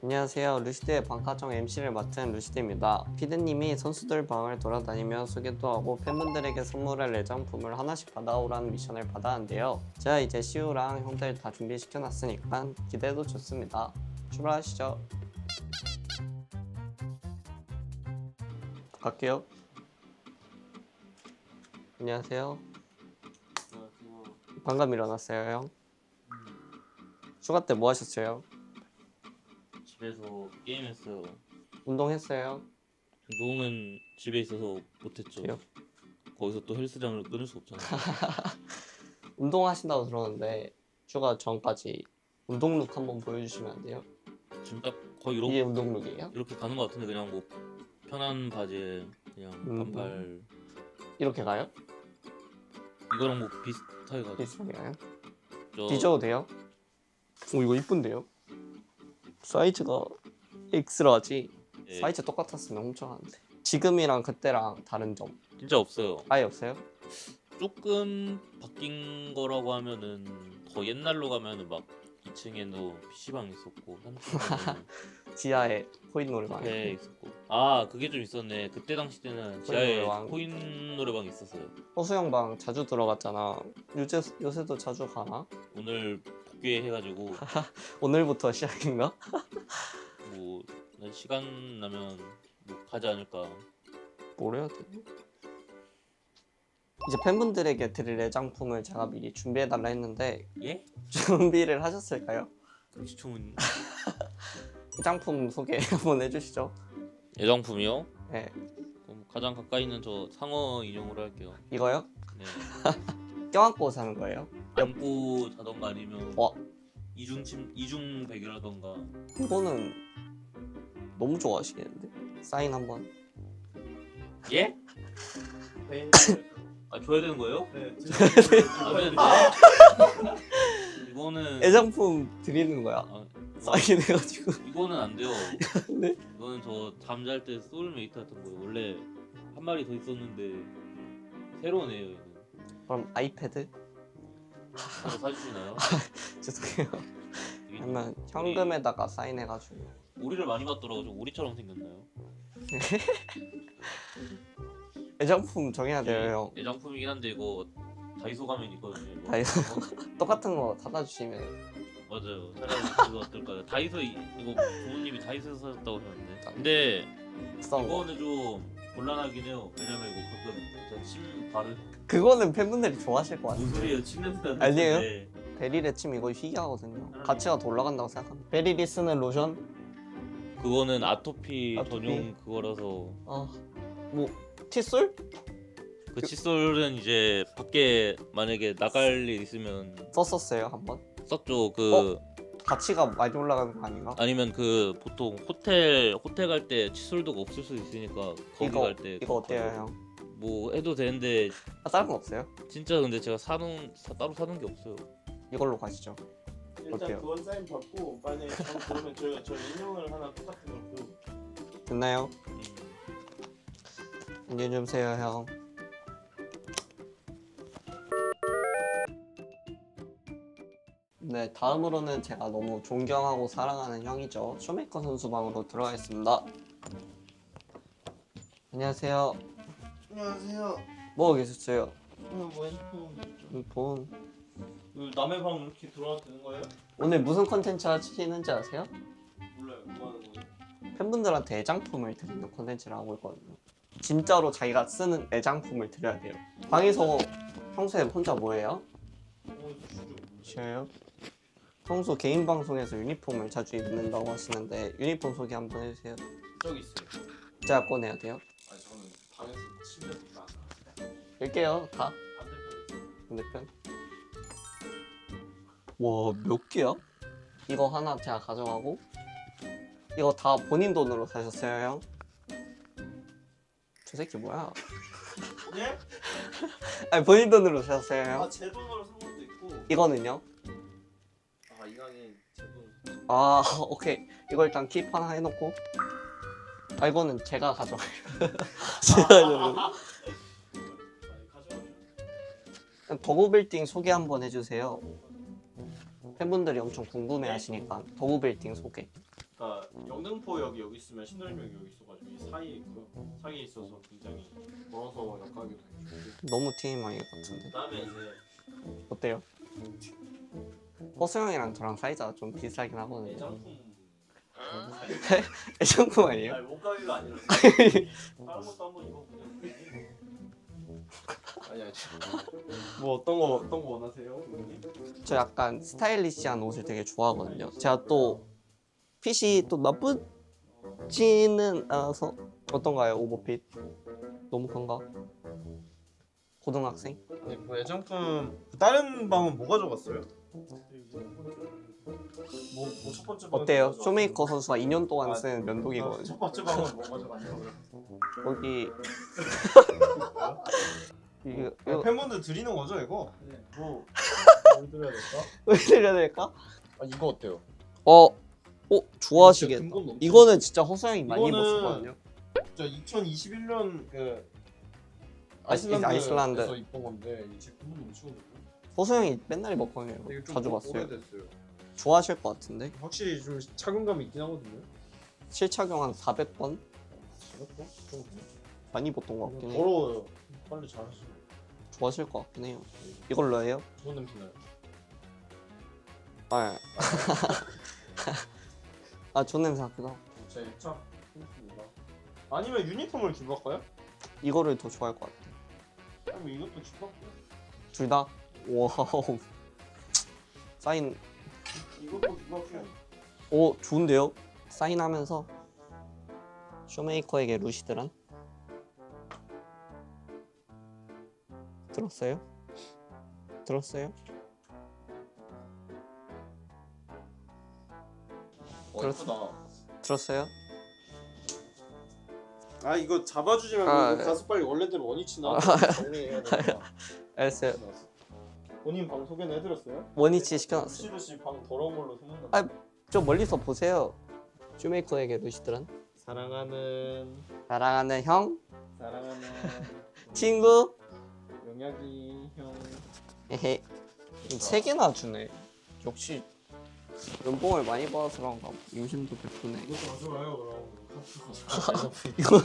안녕하세요. 루시드의 방카정 MC를 맡은 루시드입니다. 피드님이 선수들 방을 돌아다니며 소개도 하고 팬분들에게 선물할 애장품을 하나씩 받아오라는 미션을 받았는데요. 제가 이제 시우랑 형들 다 준비시켜놨으니까 기대도 좋습니다. 출발하시죠. 갈게요. 안녕하세요. 방금 일어났어요, 형. 휴가 때 뭐 하셨어요? 집에서 게임했어요. 운동했어요? 운동은 집에 있어서 못했죠. 그래요? 거기서 또 헬스장을 끊을 수 없잖아요. 운동하신다고 들었는데 휴가 전까지 운동룩 한번 보여주시면 안 돼요? 지금 딱 거의 이렇게 이게 운동룩이에요? 이렇게 가는 것 같은데 그냥 뭐 편한 바지에 그냥 음. 반팔 이렇게 가요? 이거랑 뭐 비슷하게 가죠. 비슷하게 가요? 저 뒤져도 돼요? 오 이거 이쁜데요? 사이즈가 X라지 예, 사이즈 똑같았으면 훔쳐가는데 지금이랑 그때랑 다른 점 진짜 없어요. 아예 없어요? 조금 바뀐 거라고 하면은 더 옛날로 가면은 막 2층에도 PC방 있었고 3층에는 지하에 코인 노래방 카페 있었고 아 그게 좀 있었네. 그때 당시 때는 지하에 노래방. 코인 노래방 있었어요. 호수영방 자주 들어갔잖아 요새, 요새도 자주 가나? 오늘 복귀해가지고 오늘부터 시작인가? 뭐 시간 나면 뭐 가지 않을까. 뭘 해야 돼? 이제 팬분들에게 드릴 애장품을 제가 미리 준비해달라 했는데 예? 준비를 하셨을까요? 금시초문 애장품 소개 한번 해주시죠. 애장품이요? 네, 그럼 가장 가까이 있는 저 상어 인형으로 할게요. 이거요? 네. 껴안고 사는 거예요? 안고 자던가 아니면 와. 이중 침 이중 베개라던가. 이거는 너무 좋아하시겠는데? 사인 한번. 예? 네. 아 줘야 되는 거예요? 네. 안 되는데. 이거는 애장품 드리는 거야. 아, 사인 해가지고. 이거는 안 돼요. 네? 이거는 저 잠잘 때 소울메이트 같은 거예요. 원래 한 마리 더 있었는데 새로운 애예요. 이거. 그럼 아이패드? 바로 사주시나요? 죄송해요. 이게 그러면 현금에다가 사인해가지고. 오리를 많이 봤더라고. 좀 오리처럼 생겼나요? 애장품 정해야 돼요, 형. 애장품이긴 한데 이거 다이소 가면 있거든요. 이거. 다이소? 어? 똑같은 거 사다 주시면. 맞아요. 차라리 그거 어떨까요? 다이소 이- 이거 부모님이 다이소에서 사셨다고 하셨는데. 근데 비싼 거. 이거는 좀 곤란하긴 해요. 왜냐면 이거 가끔 제가 침 바르. 그거는 팬분들이 좋아하실 것 같아요. 무슨 소리예요? 침 냄새. 아니에요? 베릴의 침 이거 희귀하거든요. 가치가 더 올라간다고 생각합니다. 베릴이 쓰는 로션? 그거는 아토피, 아토피? 전용 그거라서 아, 뭐 칫솔? 그 칫솔은 이제 밖에 만약에 나갈 일 있으면 썼었어요 한번. 썼죠. 그 가치가 많이 올라가는 거 아닌가? 아니면 그 보통 호텔 호텔 갈 때 칫솔도 없을 수 있으니까 거기 이거 갈때 이거 어때요, 형? 뭐 해도 되는데 아, 다른 거 없어요? 진짜 근데 제가 사는 사, 따로 사는 게 없어요. 이걸로 가시죠. 어때요? 일단 그건 사인 받고 만약에 정 그러면 저희가 저 인형을 하나 똑같은 걸 배우고 됐나요? 음. 안녕히 주무세요, 형. 네, 다음으로는 제가 너무 존경하고 사랑하는 형이죠. 쇼메이커 선수 방으로 들어가겠습니다. 안녕하세요. 안녕하세요 뭐 하고 계셨어요? 오늘 뭐 핸드폰 핸드폰. 그 남의 방 이렇게 들어와도 되는 거예요? 오늘 무슨 컨텐츠 하시는지 아세요? 몰라요 뭐 하는 거예요? 팬분들한테 애장품을 드리는 콘텐츠를 하고 있거든요. 진짜로 자기가 쓰는 애장품을 드려야 돼요. 방에서 평소에 혼자 뭐 해요? 어 주죠 쉬어요? 평소 개인 방송에서 유니폼을 자주 입는다고 하시는데 유니폼 소개 한번 해주세요. 저기 있어요 제가 꺼내야 돼요. 열게요. 다 반대편. 와몇 개야? 이거 하나 제가 가져가고 이거 다 본인 돈으로 사셨어요, 형? 저 새끼 뭐야? 예? 아니 본인 돈으로 사셨어요, 형? 아제 돈으로 산 것도 있고 이거는요? 아 이강인 제 돈으로 아 오케이 이거 일단 킵 하나 해놓고 아 이거는 제가 가져가요 제가 가져가요 더구빌딩 소개 한번 해주세요 팬분들이 엄청 궁금해 하시니까 더구빌딩 소개 그러니까 영등포역이 여기 있으면 신도림역이 여기 있어가지고 이 사이에 있고요. 사이에 있어서 굉장히 멀어서 약하기도 해요. 너무 TMI 같은데. 그다음에 이제 어때요? 호수형이랑 저랑 사이즈가 좀 비슷하긴 하거든요. 애장품 애정품 아니에요? 아니 옷가게가 아니라 다른 것도 한번 입어보세요. 아니 아니. 뭐 어떤 거 어떤 거 원하세요, 고객님? 저 약간 스타일리시한 옷을 되게 좋아하거든요. 제가 또 핏이 또 나쁘지는 않아서 어떤가요, 오버핏? 너무 큰가? 고등학생? 아니 그 애장품 다른 방은 뭐 가져갔어요? 뭐첫 번째 방은 어때요? 뭐? 쇼메이커 선수가 2년 동안 아, 쓴 아, 면도기거든요. 첫 번째 방은 뭐 가져갔냐고요? 거기 이거 이거 이거 팬분들 드리는 거죠 이거? 네. 뭐 드려야 될까? 왜 드려야 될까? 아 이거 어때요? 어, 어 좋아하시겠다. 근검 넘치죠? 이거는 진짜 호수형이 많이 이거는- 입었었거든요. 저 2021년 그 아, 이제 아이슬란드에서 아이슬란드에서 입던 건데 이 제품은 넘치거든요. 호수형이 맨날 입었거든요. 좀 자주 봤어요. 오래됐어요. 좋아하실 것 같은데. 확실히 좀 착용감이 있긴 하거든요. 실착용 한 400번 잘했어? 좀 많이 입었던 것 같긴 해요. 더러워요. 빨리 잘하시고. 좋아하실 것 같긴 해요. 이걸로 해요? 좋은 냄새 나요. 아, 아 좋은 냄새 나기도 하고. 제 입착 좋습니다. 아니면 유니폼을 기부할까요? 이거를 더 좋아할 것 같아. 아니면 이것도 기부할게요. 둘 다? 와우. 사인, 이것도 기부할게요. 오, 좋은데요? 사인하면서 쇼메이커에게 루시드란? 들었어요? 들었어요? 어. 예쁘다. 들었어요? 아 이거 잡아주지 말고 아, 이거 네. 가서 빨리 원래대로 원위치 나 정리해야 되니까. 알았어요. 본인 방 소개는 해드렸어요? 원위치 시켜놨어요. 시드 씨방 더러운 걸로 소문나. 아, 좀 멀리서 보세요. 쇼메이커에게 루시드란? 사랑하는 사랑하는 형, 사랑하는 친구, 영약이 형. 에헤. 세 개나 주네. 역시 연봉을 많이 받아서 그런가. 봐. 임신도 베푸네. 이거 가져가요 그럼. 이거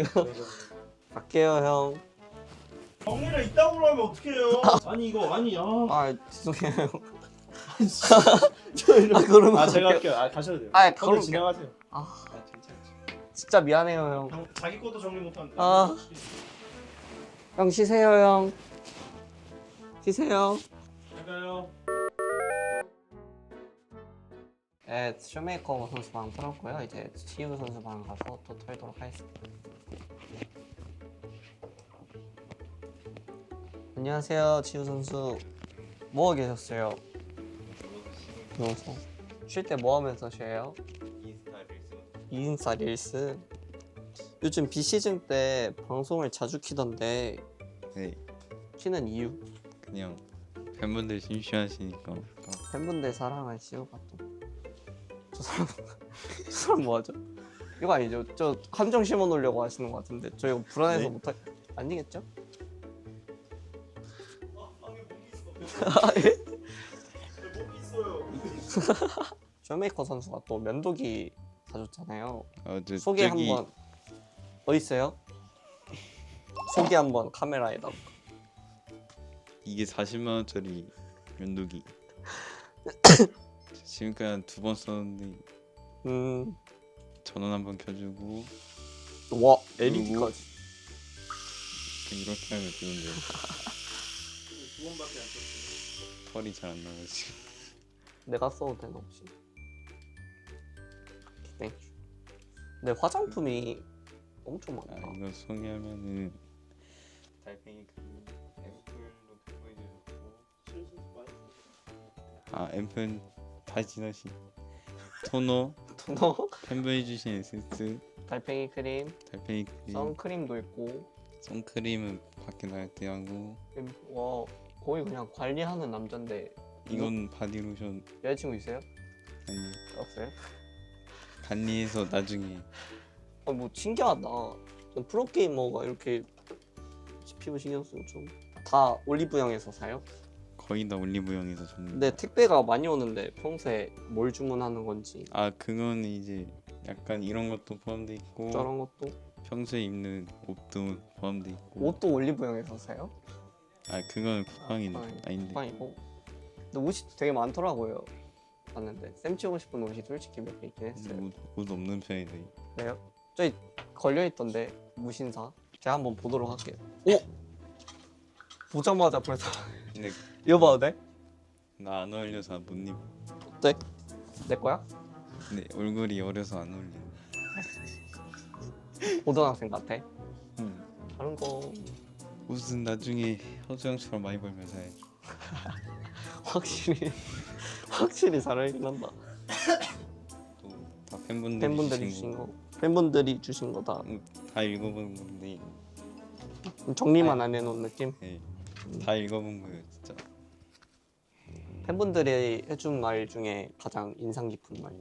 이거 갈게요 형. 정리를 이따구로 하면 어떡해요? 아니 이거 아니 아. 아 죄송해요. 아 그러면 아 제가. 할게요. 아 가셔도 돼요. 아, 형들 그럼- 진행하세요. 아 아 괜찮죠. 진짜 미안해요 형. 형 자기 것도 정리 못하는데. 아. 형 쉬세요 형. 쉬세요. 잘가요. 네, 쇼메이커 선수 방 털었고요. 이제 치유 선수 방 가서 또 털도록 하겠습니다. 안녕하세요, 치유 선수. 뭐 하고 계셨어요? 누워서. 쉴 때 뭐 하면서 쉬어요? 인스타 릴스. 요즘 비시즌 때 방송을 자주 키던데 네, 키는 이유? 그냥 팬분들 심심하시니까 팬분들 사랑을 씌우가 또. 저 사람, 저 사람 뭐 하죠? 이거 아니죠? 저 함정 심어 놓으려고 하시는 것 같은데 저 이거 불안해서 네. 못할 아니겠죠? 쇼메이커 선수가 또 면도기 사줬잖아요. 어, 저, 소개 저기 한번 어디 있어요? 소개 한번 카메라에다. 이게 40만 원짜리 면도기 지금까지 두번 썼는데 음, 전원 한번 켜주고 와 LED까지. 이렇게 하면 되는데 두 번밖에 안 썼어요. 털이 잘 안 나가지고. 내가 써도 되나 혹시? 땡큐. 네 화장품이 엄청 아, 많다. 이거 소개하면은. 달팽이 크림 앰플로 펴보여주고 실수 많이 아 앰플 다 지나신. 토너. 토너, 팬분해주신 에센스. 달팽이 크림, 달팽이 크림. 선크림도 있고. 선크림은 밖에 나갈 때 하고. 와 거의 그냥 관리하는 남잔데 이건 바디로션 여자친구 있어요? 아니 없어요? 관리해서 나중에 아, 뭐 신기하다. 전 프로게이머가 이렇게 피부 신경 쓰고 좀 다 올리브영에서 사요? 거의 다 올리브영에서 줬는데 근데 택배가 많이 오는데 평소에 뭘 주문하는 건지 아 그건 이제 약간 이런 것도 포함돼 있고 저런 것도 평소에 입는 옷도 포함돼 있고 옷도 올리브영에서 사요? 아 그건 쿠팡인 쿠팡이- 아닌데. 쿠팡이고 근데 옷이 되게 많더라고요. 봤는데. 쌤 치고 싶은 옷이 솔직히 몇 개 있긴 했어요. 옷, 옷 없는 편이다 그래요? 저기 걸려있던데 무신사. 제가 한번 보도록 할게요. 오! 보자마자 벌써 근데 이거 봐도 돼? 나 안 어울려서 못 어때? 내 거야? 근데 얼굴이 어려서 안 어울려. 고등학생 같아? 음. 다른 거 옷은 나중에 허수영처럼 많이 벌면 사야지 확실히 확실히 잘 어울리긴 한다. 또다 팬분들이, 팬분들이 주신 거. 팬분들이 주신 거다. 다 읽어본 건데. 정리만 안 해놓은 느낌? 네, 다 읽어본 거예요 진짜. 팬분들이 해준 말 중에 가장 인상 깊은 말.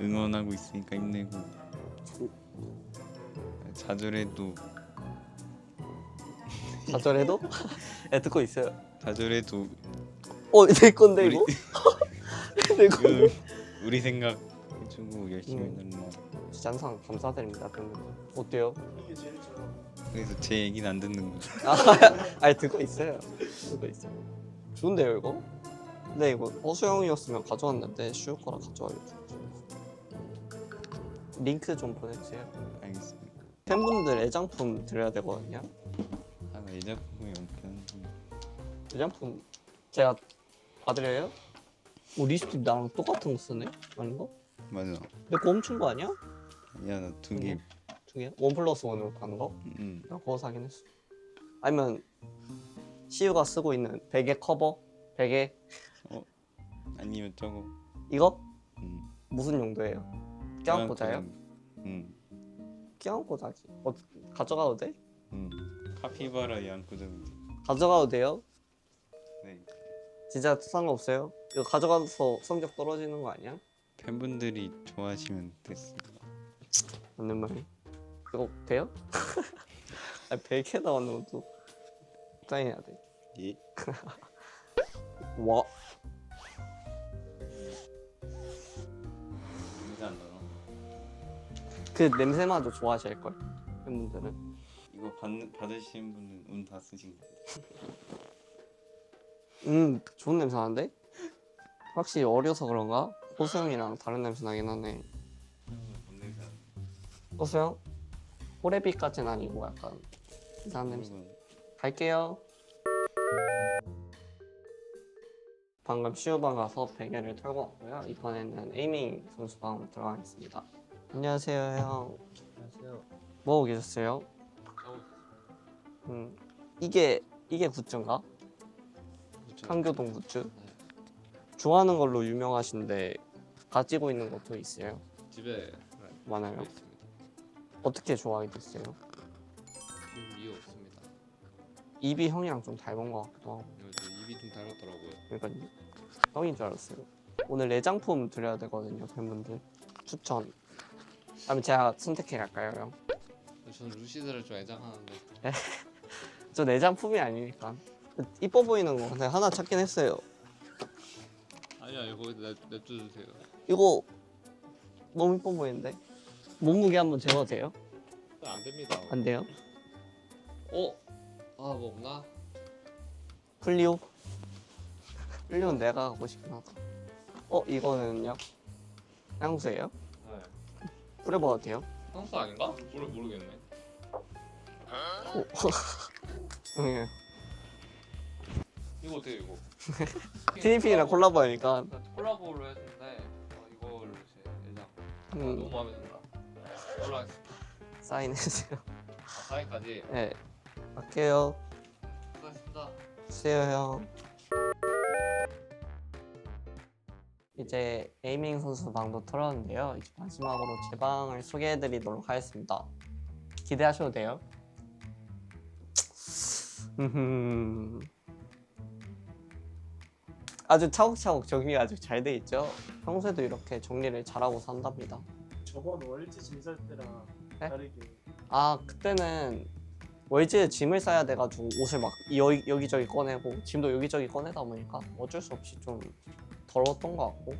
응원하고 있으니까 힘내고. 좌절해도 좌절해도? 네 듣고 있어요 좌절해도 어 내 건데 우리- 이거? 내 건데 그 우리 생각 해주고 열심히 음. 거 진짜 항상 감사드립니다 팬분들 어때요? 이게 제일 좋아. 그래서 제 얘기는 안 듣는 거죠 아, 아니 듣고 있어요. 듣고 있어요. 좋은데요 이거? 근데 이거 허수영이었으면 가져왔는데 쉬울 거라 가져와야죠. 링크 좀 보내주세요. 알겠습니다 팬분들 애장품 드려야 되거든요. 하나 이 작품이 없긴 애장품 제가 받으려요? 뭐 리스틱 나랑 똑같은 거 쓰네? 아닌가? 맞아 근데 그거 훔친 거 아니야? 야 두개 두 개? 원 플러스 원으로 파는 거? 음. 나 그거 사긴 했어. 아니면 시우가 쓰고 있는 베개 커버? 베개 아니면 저거 이거 음. 무슨 용도예요? 껴안고 자요? 음. 껴안고 자지. 어, 가져가도 돼? 음. 카피바라 양구점 가져가도 돼요? 네 진짜 상관없어요? 이거 가져가서 성적 떨어지는 거 아니야? 팬분들이 좋아하시면 됐습니다 맞는 말이. 이거 돼요? 아니 베개 나왔는 것도 사인해야 돼. 예 와. 인사 안 나나 그 냄새마저 좋아하실 걸. 팬분들은. 이거 받, 받으신 분은 운 다 쓰신 거음 좋은 냄새 나는데? 확실히 어려서 그런가? 호수 형이랑 다른 냄새 나긴 하네. 뭔 냄새 안 호수 형? 호레비까지는 아니고 약간 이상한 냄새. 나는 갈게요. 방금 시우방 가서 베개를 털고 왔고요. 이번에는 에이밍 선수 방 들어가겠습니다. 안녕하세요, 형. 안녕하세요. 뭐 하고 계셨어요? 음, 이게 이게 굿즈인가? 한교동 굿즈? 좋아하는 걸로 유명하신데 가지고 있는 것도 있어요. 집에 많아요. 있습니다. 어떻게 좋아하게 됐어요? 긴 이유 없습니다. 입이 형이랑 좀 닮은 것 같기도 하고. 요즘 입이 좀 닮았더라고요. 그러니까 형인 줄 알았어요. 오늘 내장품 드려야 되거든요, 팬분들. 추천. 아니면 제가 선택해 갈까요, 형? 저는 루시드를 좀 애정하는데 저 내장품이 아니니까. 이뻐 보이는 거 근데 하나 찾긴 했어요. 아니야 이거 냅- 냅둬주세요. 이거 너무 이뻐 보이는데. 몸무게 한번 재봐도 돼요? 안 됩니다. 안 돼요? 어? 아뭐 없나? 플리오? 플리오는 내가 갖고 싶긴 하다. 어, 이거는요? 향수예요? 네. 뿌려봐도 돼요? 향수 아닌가? 모르 모르겠네. 응. 이거 어때요 이거? 티니핑이랑 콜라보 하니까. 콜라보를 했는데 어, 이거를 제 애정. 아, 음, 너무 마음에 든다. 올라가겠습니다. 사인해주세요. 아, 사인까지. 네. 갈게요. 수고하셨습니다. 주세요 형. 이제 에이밍 선수 방도 털었는데요. 이제 마지막으로 제 방을 소개해드리도록 하겠습니다. 기대하셔도 돼요. 음흠. 아주 차곡차곡 정리 아주 잘 돼 있죠. 평소에도 이렇게 정리를 잘하고 산답니다. 저번 월지 진설 때랑 네? 다르게 아 그때는 월지에 짐을 싸야 돼가지고 옷을 막 여, 여기저기 꺼내고 짐도 여기저기 꺼내다 보니까 어쩔 수 없이 좀 더러웠던 것 같고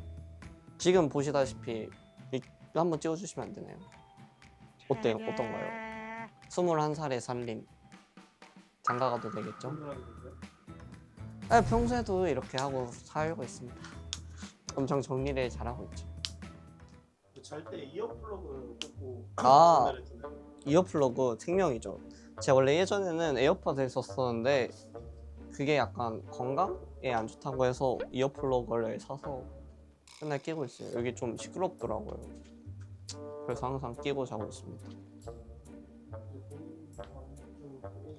지금 보시다시피 이- 한번 찍어주시면 안 되나요? 어때요? 어떤가요? 21살의 살림 장가 가도 되겠죠? 네, 평소에도 이렇게 하고 살고 있습니다 엄청 정리를 잘하고 있죠 잘 때 이어플러그 꽂고 아. 이어플러그 생명이죠. 제가 원래 예전에는 에어팟을 썼었는데 그게 약간 건강에 안 좋다고 해서 이어플러그를 사서 맨날 끼고 있어요. 여기 좀 시끄럽더라고요. 그래서 항상 끼고 자고 있습니다.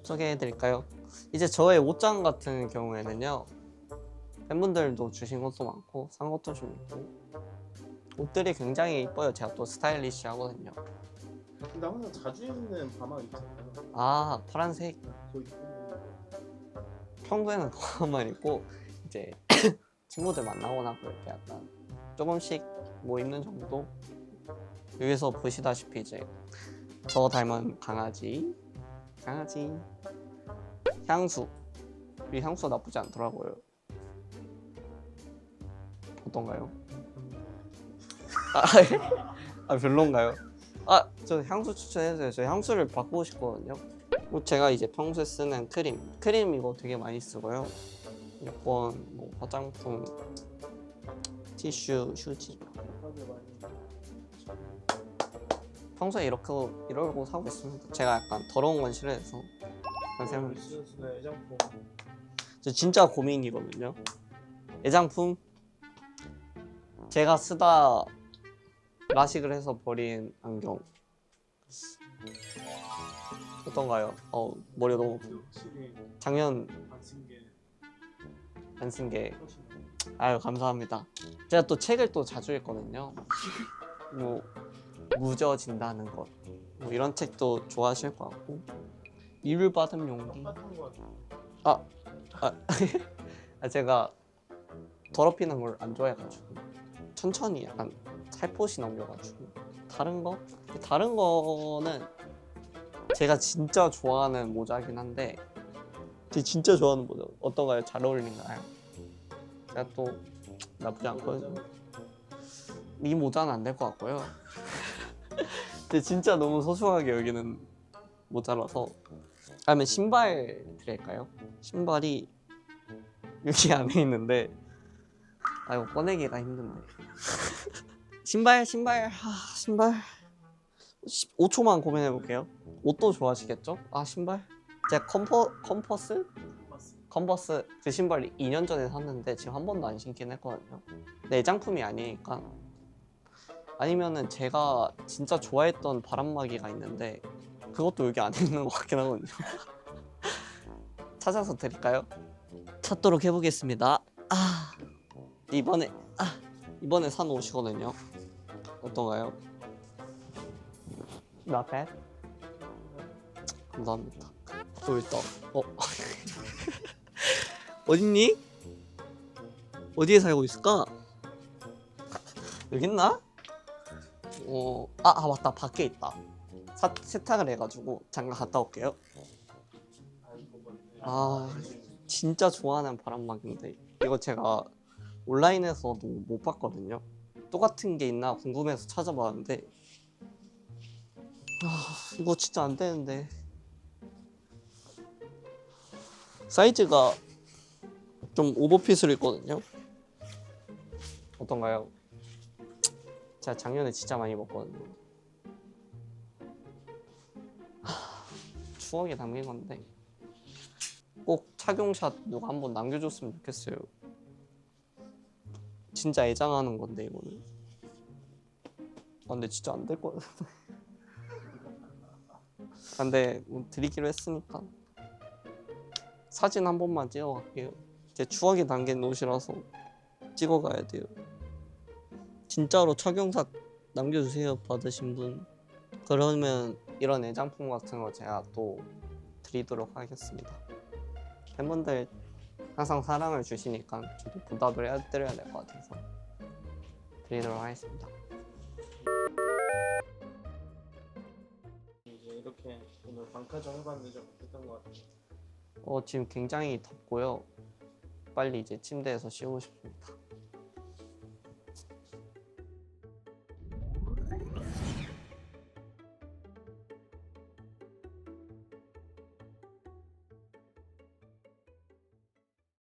소개해드릴까요? 이제 저의 옷장 같은 경우에는요 팬분들도 주신 것도 많고 산 것도 좀 있고 옷들이 굉장히 이뻐요. 제가 또 스타일리시하거든요. 근데 항상 자주 입는 바만 있잖아요. 아 파란색 평소에는 그것만 입고 이제 친구들 만나거나 그럴 때 약간 조금씩 뭐 입는 정도 여기서 보시다시피 이제 저 닮은 강아지 강아지. 향수. 이 향수 나쁘지 않더라고요. 어떤가요? 아, 아 별론가요? 아 저 향수 추천해주세요. 저 향수를 바꾸고 싶거든요. 뭐 제가 이제 평소에 쓰는 크림. 크림 이거 되게 많이 쓰고요. 이번 뭐 화장품 티슈 휴지 평소에 이렇게 이러고 사고 있습니다 제가 약간 더러운 건 싫어해서 그런 생각을 쓰는 애장품. 저 진짜 고민이거든요. 애장품? 제가 쓰다 라식을 해서 버린 안경. 어떤가요? 어 머리가 너무 확실히 작년 안쓴 게. 안 쓴 게 훨씬 아유 감사합니다. 제가 또 책을 또 자주 읽거든요. 뭐 무져진다는 것, 뭐 이런 책도 좋아하실 것 같고 이를 받은 용기. 똑같은 같아요. 아, 아 제가 더럽히는 걸 안 좋아해가지고 천천히 약간 살포시 넘겨가지고 다른 거 다른 거는 제가 진짜 좋아하는 모자긴 한데 제가 진짜 좋아하는 모자 어떤가요? 잘 어울리나요? 제가 또 나쁘지 않거든요. 이 모자는 안 될 것 같고요. 근데 진짜 너무 소중하게 여기는 모자라서. 아니면 신발 드릴까요? 신발이 여기 안에 있는데. 아 이거 꺼내기가 힘드네 신발 신발. 아 신발. 5초만 고민해 볼게요. 옷도 좋아하시겠죠? 아 신발? 제가 컴퍼 컴퍼스. 컨버스. 그 신발 2년 전에 샀는데 지금 한 번도 안 신긴 했거든요. 근데 애장품이 아니니까 아니면은 제가 진짜 좋아했던 바람막이가 있는데 그것도 여기 안에 있는 것 같긴 하거든요. 찾아서 드릴까요? 찾도록 해보겠습니다. 아 이번에 아 이번에 산 옷이거든요. 어떤가요? Not bad. 감사합니다. 또 있다. 어. 어딨니? 어디에 살고 있을까? 여기 있나? 어, 아, 아 맞다 밖에 있다. 사, 세탁을 해가지고 잠깐 갔다 올게요. 아 진짜 좋아하는 바람막인데 이거 제가 온라인에서도 못 봤거든요. 똑같은 게 있나 궁금해서 찾아봤는데 아 이거 진짜 안 되는데 사이즈가 좀 오버핏으로 있거든요. 어떤가요? 제가 작년에 진짜 많이 입었거든요. 하, 추억에 담긴 건데 꼭 착용샷 누가 한번 남겨줬으면 좋겠어요. 진짜 애장하는 건데 이거는. 아 근데 진짜 안 될 거 같은데. 아, 근데 뭐 드리기로 했으니까 사진 한 번만 찍어갈게요. 제 추억이 담긴 옷이라서 찍어가야 돼요. 진짜로 착용샷 남겨주세요 받으신 분. 그러면 이런 애장품 같은 거 제가 또 드리도록 하겠습니다. 팬분들 항상 사랑을 주시니까 저도 보답을 해드려야 될 것 같아서 드리도록 하겠습니다. 이제 이렇게 오늘 방카정 해봤는데 좀 어땠던 것 같아요? 어, 지금 굉장히 덥고요. 빨리 이제 침대에서 쉬고 싶습니다.